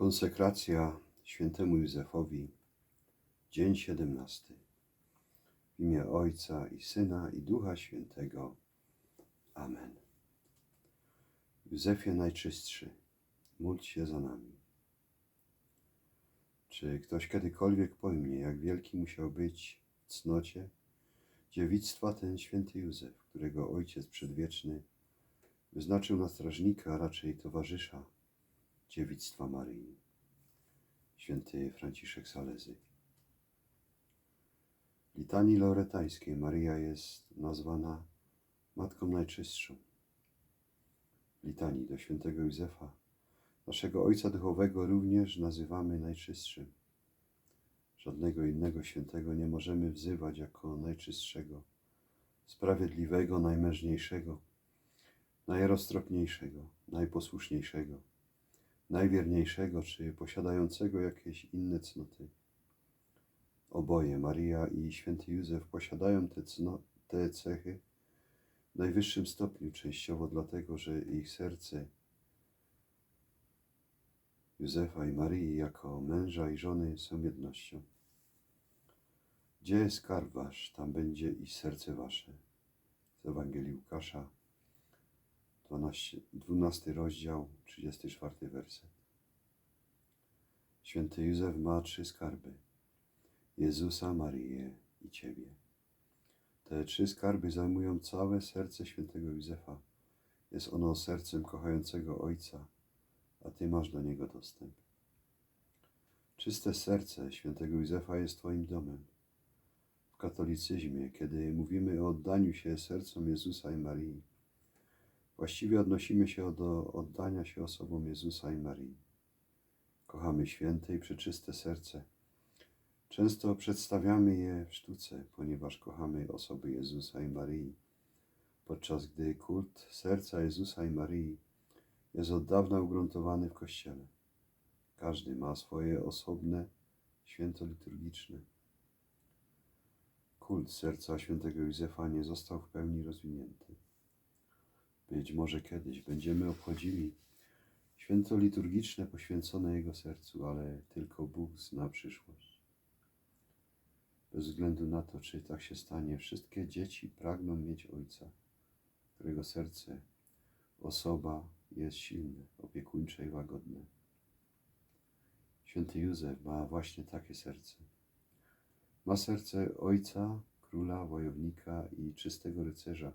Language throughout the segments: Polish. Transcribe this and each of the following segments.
Konsekracja świętemu Józefowi, dzień 17. W imię Ojca i Syna i Ducha Świętego. Amen. Józefie Najczystszy, módl się za nami. Czy ktoś kiedykolwiek pojmie, jak wielki musiał być w cnocie dziewictwa ten święty Józef, którego Ojciec Przedwieczny wyznaczył na strażnika, a raczej towarzysza dziewictwa Maryi, święty Franciszek Salezy. Litanii lauretańskiej Maria jest nazwana Matką Najczystszą. Litanii do świętego Józefa, naszego Ojca Duchowego, również nazywamy Najczystszym. Żadnego innego świętego nie możemy wzywać jako najczystszego, sprawiedliwego, najmężniejszego, najroztropniejszego, najposłuszniejszego najwierniejszego, czy posiadającego jakieś inne cnoty. Oboje, Maria i święty Józef, posiadają te, cno, te cechy w najwyższym stopniu, częściowo dlatego, że ich serce Józefa i Marii jako męża i żony są jednością. Gdzie jest skarb wasz, tam będzie i serce wasze. Z Ewangelii Łukasza, 12, 12 rozdział, 34 werset. Święty Józef ma trzy skarby. Jezusa, Marię i Ciebie. Te trzy skarby zajmują całe serce świętego Józefa. Jest ono sercem kochającego Ojca, a Ty masz do niego dostęp. Czyste serce świętego Józefa jest Twoim domem. W katolicyzmie, kiedy mówimy o oddaniu się sercom Jezusa i Marii, Właściwie odnosimy się do oddania się osobom Jezusa i Marii. Kochamy święte i przeczyste serce. Często przedstawiamy je w sztuce, ponieważ kochamy osoby Jezusa i Marii, podczas gdy kult serca Jezusa i Marii jest od dawna ugruntowany w Kościele. Każdy ma swoje osobne święto liturgiczne. Kult serca świętego Józefa nie został w pełni rozwinięty. Być może kiedyś będziemy obchodzili święto liturgiczne poświęcone Jego sercu, ale tylko Bóg zna przyszłość. Bez względu na to, czy tak się stanie, wszystkie dzieci pragną mieć Ojca, którego serce, osoba jest silne, opiekuńcze i łagodne. Święty Józef ma właśnie takie serce. Ma serce Ojca, króla, wojownika i czystego rycerza,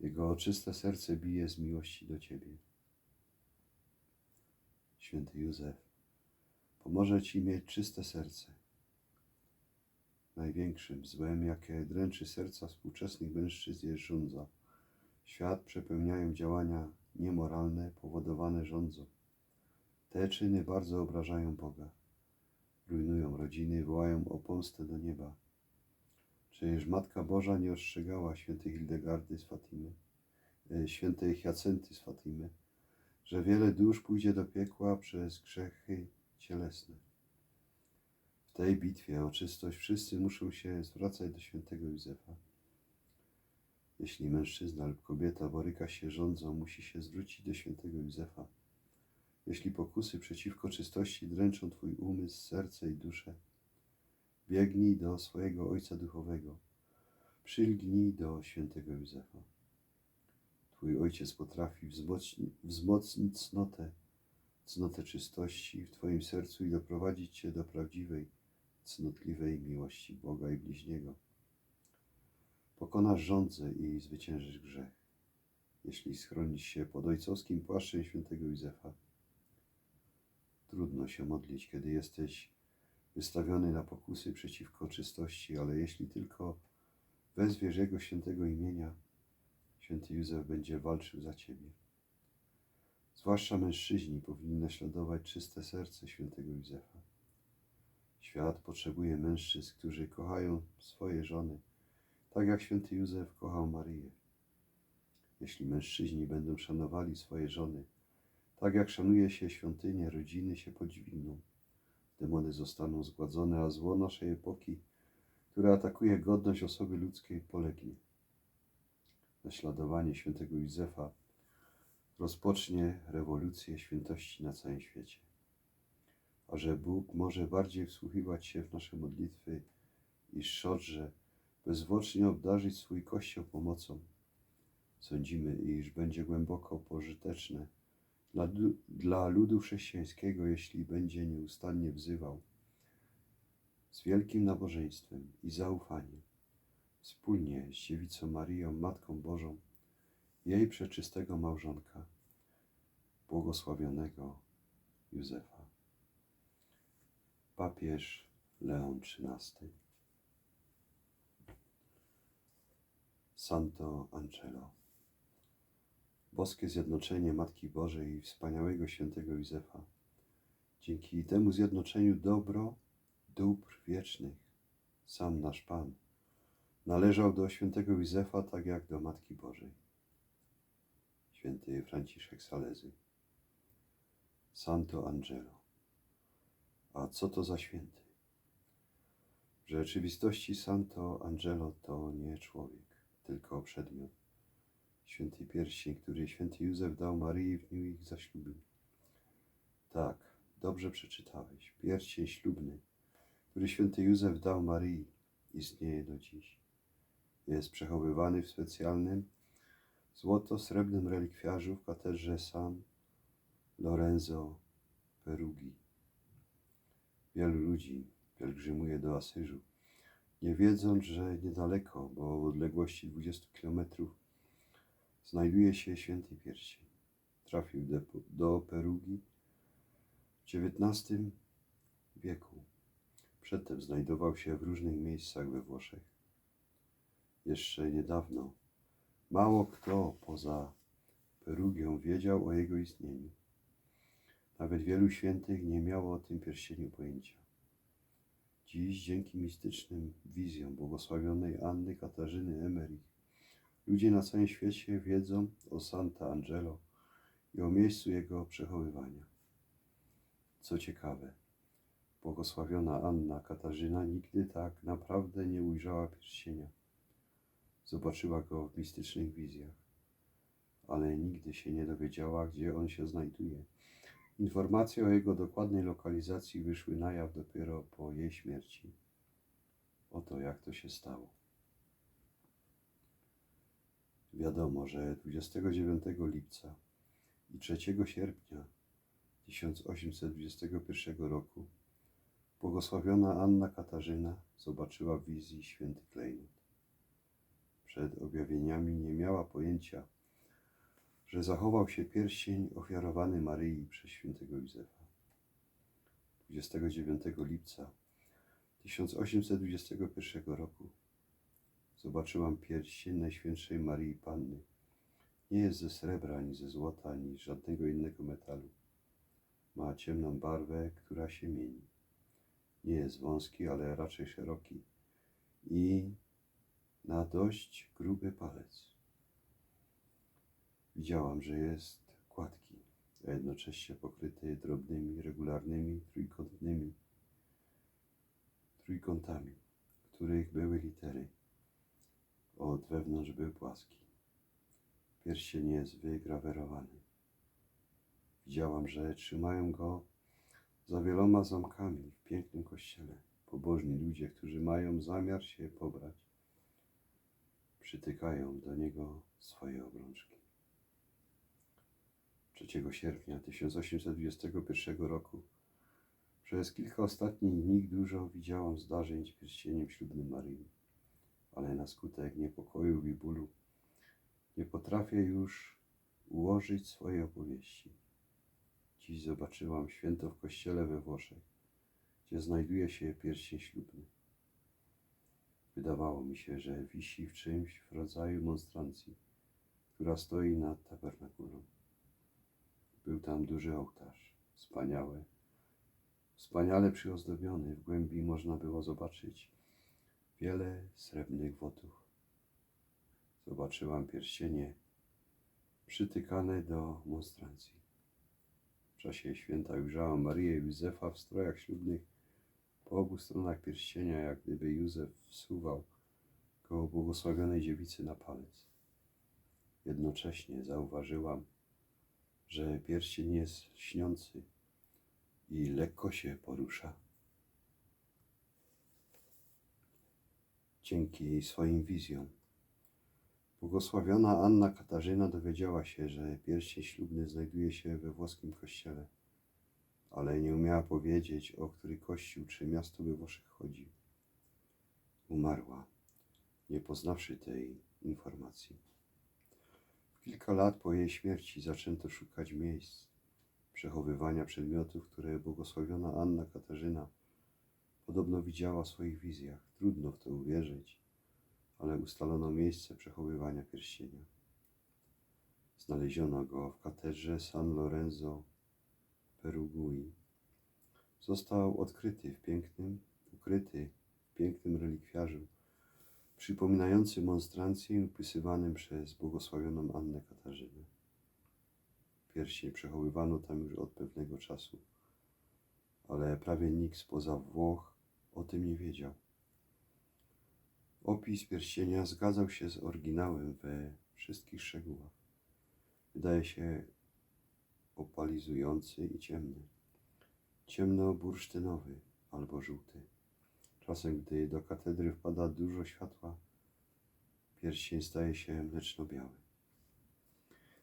jego czyste serce bije z miłości do Ciebie. Święty Józef, pomoże Ci mieć czyste serce. Największym złem, jakie dręczy serca współczesnych mężczyzn jest żądza. Świat przepełniają działania niemoralne, powodowane rządzą. Te czyny bardzo obrażają Boga. Rujnują rodziny, wołają o pomstę do nieba Przecież Matka Boża nie ostrzegała świętej Hildegardy z Fatimy, e, świętej Hyacenty z Fatimy, że wiele dusz pójdzie do piekła przez grzechy cielesne. W tej bitwie o czystość wszyscy muszą się zwracać do świętego Józefa. Jeśli mężczyzna lub kobieta boryka się rządzą, musi się zwrócić do świętego Józefa. Jeśli pokusy przeciwko czystości dręczą Twój umysł, serce i duszę, Biegnij do swojego Ojca Duchowego. Przylgnij do świętego Józefa. Twój Ojciec potrafi wzmocnić, cnotę, cnotę czystości w Twoim sercu i doprowadzić Cię do prawdziwej, cnotliwej miłości Boga i bliźniego. Pokonasz żądzę i zwyciężysz grzech, jeśli schronisz się pod ojcowskim płaszczem świętego Józefa. Trudno się modlić, kiedy jesteś wystawiony na pokusy przeciwko czystości, ale jeśli tylko wezwiesz Jego świętego imienia, święty Józef będzie walczył za Ciebie. Zwłaszcza mężczyźni powinni naśladować czyste serce świętego Józefa. Świat potrzebuje mężczyzn, którzy kochają swoje żony, tak jak święty Józef kochał Maryję. Jeśli mężczyźni będą szanowali swoje żony, tak jak szanuje się świątynię, rodziny się podźwigną. Demony zostaną zgładzone, a zło naszej epoki, które atakuje godność osoby ludzkiej, polegnie. Naśladowanie świętego Józefa rozpocznie rewolucję świętości na całym świecie. a że Bóg może bardziej wsłuchiwać się w nasze modlitwy i szczodrze, bezwłocznie obdarzyć swój Kościół pomocą. Sądzimy, iż będzie głęboko pożyteczne dla, dla ludu chrześcijańskiego, jeśli będzie nieustannie wzywał z wielkim nabożeństwem i zaufaniem, wspólnie z dziewicą Marią, Matką Bożą, jej przeczystego małżonka, błogosławionego Józefa. Papież Leon XIII. Santo Angelo. Boskie zjednoczenie Matki Bożej i wspaniałego świętego Józefa. Dzięki temu zjednoczeniu dobro dóbr wiecznych, sam nasz Pan, należał do świętego Józefa tak jak do Matki Bożej. Święty Franciszek Salezy. Santo Angelo. A co to za święty? W rzeczywistości Santo Angelo to nie człowiek, tylko przedmiot. Święty pierścień, który święty Józef dał Maryi w dniu ich zaślubin. Tak, dobrze przeczytałeś. Pierścień ślubny, który święty Józef dał Maryi, istnieje do dziś. Jest przechowywany w specjalnym złoto-srebrnym relikwiarzu w katedrze San Lorenzo Perugi. Wielu ludzi pielgrzymuje do Asyżu, nie wiedząc, że niedaleko, bo w odległości 20 kilometrów, znajduje się święty pierścień. Trafił do, Perugi w XIX wieku. Przedtem znajdował się w różnych miejscach we Włoszech. Jeszcze niedawno mało kto poza Perugią wiedział o jego istnieniu. Nawet wielu świętych nie miało o tym pierścieniu pojęcia. Dziś dzięki mistycznym wizjom błogosławionej Anny Katarzyny Emerich ludzie na całym świecie wiedzą o Santa Angelo i o miejscu jego przechowywania. Co ciekawe, błogosławiona Anna Katarzyna nigdy tak naprawdę nie ujrzała pierścienia. Zobaczyła go w mistycznych wizjach, ale nigdy się nie dowiedziała, gdzie on się znajduje. Informacje o jego dokładnej lokalizacji wyszły na jaw dopiero po jej śmierci. Oto jak to się stało. Wiadomo, że 29 lipca i 3 sierpnia 1821 roku błogosławiona Anna Katarzyna zobaczyła w wizji święty klejnot. Przed objawieniami nie miała pojęcia, że zachował się pierścień ofiarowany Maryi przez świętego Józefa. 29 lipca 1821 roku zobaczyłam pierścień Najświętszej Maryi Panny. Nie jest ze srebra, ani ze złota, ani żadnego innego metalu. Ma ciemną barwę, która się mieni. Nie jest wąski, ale raczej szeroki i na dość gruby palec. Widziałam, że jest gładki, a jednocześnie pokryty drobnymi, regularnymi, trójkątnymi trójkątami, których były litery. Od wewnątrz był płaski. Pierścień jest wygrawerowany. Widziałam, że trzymają go za wieloma zamkami w pięknym kościele. Pobożni ludzie, którzy mają zamiar się pobrać, przytykają do niego swoje obrączki. 3 sierpnia 1821 roku przez kilka ostatnich dni dużo widziałam zdarzeń z pierścieniem ślubnym Maryi, ale na skutek niepokojów i bólu nie potrafię już ułożyć swojej opowieści. Dziś zobaczyłam święto w kościele we Włoszech, gdzie znajduje się pierścień ślubny. Wydawało mi się, że wisi w czymś w rodzaju monstrancji, która stoi nad tabernakulą. Był tam duży ołtarz, wspaniały, wspaniale przyozdobiony. W głębi można było zobaczyć wiele srebrnych wotów. Zobaczyłam pierścienie przytykane do monstrancji. W czasie święta ujrzałam Marię i Józefa w strojach ślubnych po obu stronach pierścienia, jak gdyby Józef wsuwał go błogosławionej dziewicy na palec. Jednocześnie zauważyłam, że pierścień jest śniący, i lekko się porusza. Dzięki swoim wizjom. Błogosławiona Anna Katarzyna dowiedziała się, że pierścień ślubny znajduje się we włoskim kościele, ale nie umiała powiedzieć, o który kościół czy miasto we Włoszech chodzi. Umarła, nie poznawszy tej informacji. Kilka lat po jej śmierci zaczęto szukać miejsc przechowywania przedmiotów, które błogosławiona Anna Katarzyna podobno widziała w swoich wizjach. Trudno w to uwierzyć, ale ustalono miejsce przechowywania pierścienia. Znaleziono go w katedrze San Lorenzo Perugui. Został odkryty w pięknym, ukryty w pięknym relikwiarzu, przypominający monstrancję upisywanym przez błogosławioną Annę Katarzynę. Pierścień przechowywano tam już od pewnego czasu, ale prawie nikt spoza Włoch o tym nie wiedział. Opis pierścienia zgadzał się z oryginałem we wszystkich szczegółach. Wydaje się opalizujący i ciemny, ciemno-bursztynowy albo żółty. Czasem, gdy do katedry wpada dużo światła, pierścień staje się mleczno-biały.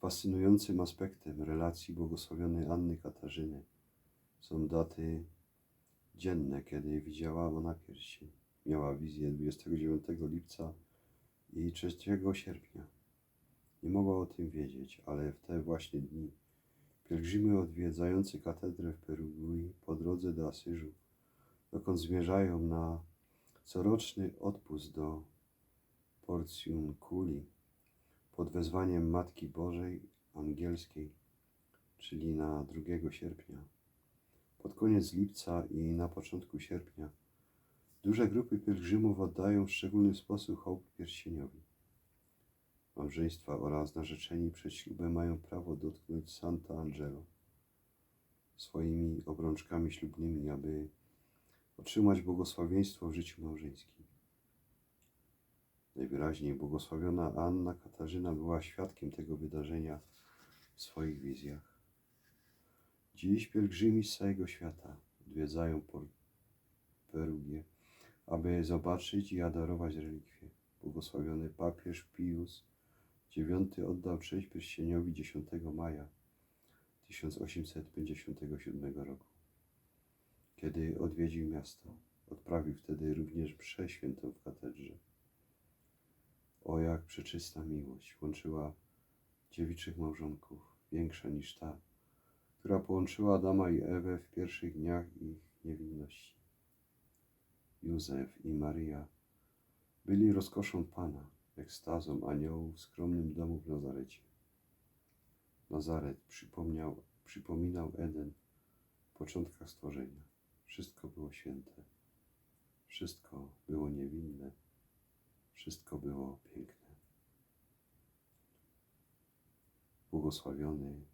Fascynującym aspektem relacji błogosławionej Anny Katarzyny są daty dzienne, kiedy widziała ona pierścień. Miała wizję 29 lipca i 3 sierpnia. Nie mogła o tym wiedzieć, ale w te właśnie dni pielgrzymy odwiedzający katedrę w Perugui po drodze do Asyżu, dokąd zmierzają na coroczny odpust do Porciunculi pod wezwaniem Matki Bożej Angielskiej, czyli na 2 sierpnia. Pod koniec lipca i na początku sierpnia duże grupy pielgrzymów oddają w szczególny sposób hołd pierścieniowi. Małżeństwa oraz narzeczeni przed ślubem mają prawo dotknąć Santa Angelo swoimi obrączkami ślubnymi, aby otrzymać błogosławieństwo w życiu małżeńskim. Najwyraźniej błogosławiona Anna Katarzyna była świadkiem tego wydarzenia w swoich wizjach. Dziś pielgrzymi z całego świata odwiedzają Perugię, aby zobaczyć i adorować relikwie. Błogosławiony papież Pius IX oddał cześć pierścieniowi 10 maja 1857 roku. Kiedy odwiedził miasto, odprawił wtedy również mszę świętą w katedrze. O jak przeczysta miłość łączyła dziewiczych małżonków, większa niż ta, która połączyła Adama i Ewę w pierwszych dniach ich niewinności. Józef i Maryja byli rozkoszą Pana, ekstazą aniołów w skromnym domu w Nazarecie. Nazaret przypomniał, przypominał Eden w początkach stworzenia. Wszystko było święte, wszystko było niewinne, wszystko było piękne. Błogosławiony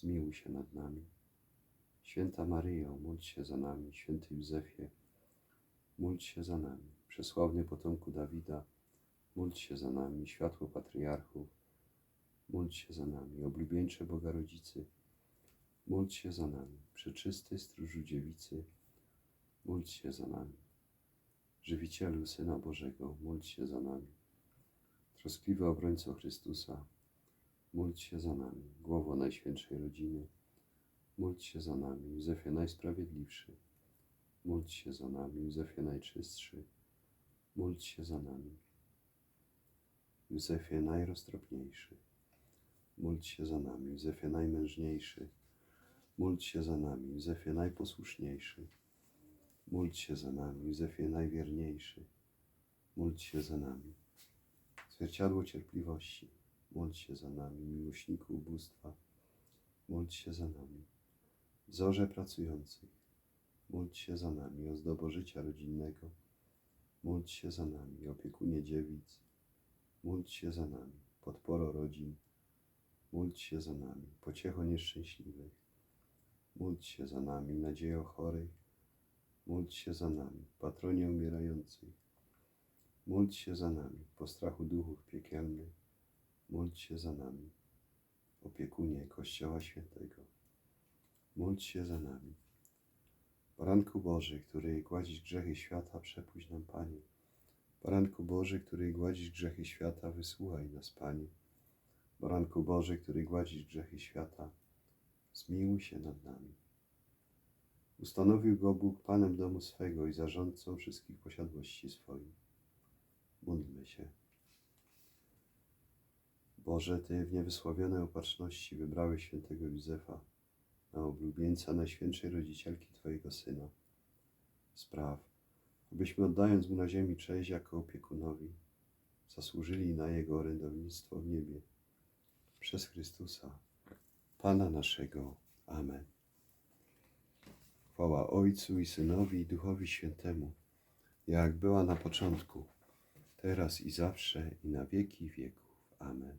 zmiłuj się nad nami. Święta Maryjo, módl się za nami. Święty Józefie, módl się za nami. Przesławny potomku Dawida, módl się za nami. Światło patriarchów, módl się za nami. Oblubieńcze Boga Rodzicy, módl się za nami. Przeczysty stróżu dziewicy, módl się za nami. Żywicielu Syna Bożego, módl się za nami. Troskliwy obrońco Chrystusa, módl się za nami. Głowo Najświętszej Rodziny, módl się za nami. Józefie Najsprawiedliwszy, módl się za nami. Józefie Najczystszy, módl się za nami. Józefie Najroztropniejszy, módl się za nami. Józefie Najmężniejszy, módl się za nami. Józefie Najposłuszniejszy, módl się za nami. Józefie Najwierniejszy, módl się za nami. Zwierciadło cierpliwości, módl się za nami. Miłośniku ubóstwa, módl się za nami. Zorze pracujących, Módl się za nami, ozdobo życia rodzinnego. Módl się za nami, opiekunie dziewic. Módl się za nami, podporo rodzin. Módl się za nami, pociecho nieszczęśliwych. Módl się za nami, nadziejo chorych. Módl się za nami, patronie umierających. Módl się za nami, postrachu duchów piekielnych. Módl się za nami, opiekunie Kościoła Świętego. Módl się za nami. Baranku Boży, który gładzisz grzechy świata, przepuść nam, Panie. Baranku Boży, który gładzisz grzechy świata, wysłuchaj nas, Panie. Baranku Boży, który gładzisz grzechy świata, zmiłuj się nad nami. Ustanowił go Bóg Panem domu swego i zarządcą wszystkich posiadłości swoich. Módlmy się. Boże, Ty w niewysłowionej opatrzności wybrałeś świętego Józefa na oblubieńca Najświętszej Rodzicielki Twojego Syna. Spraw, abyśmy oddając Mu na ziemi cześć jako opiekunowi, zasłużyli na Jego orędownictwo w niebie. Przez Chrystusa, Pana naszego. Amen. Chwała Ojcu i Synowi i Duchowi Świętemu, jak była na początku, teraz i zawsze i na wieki wieków. Amen.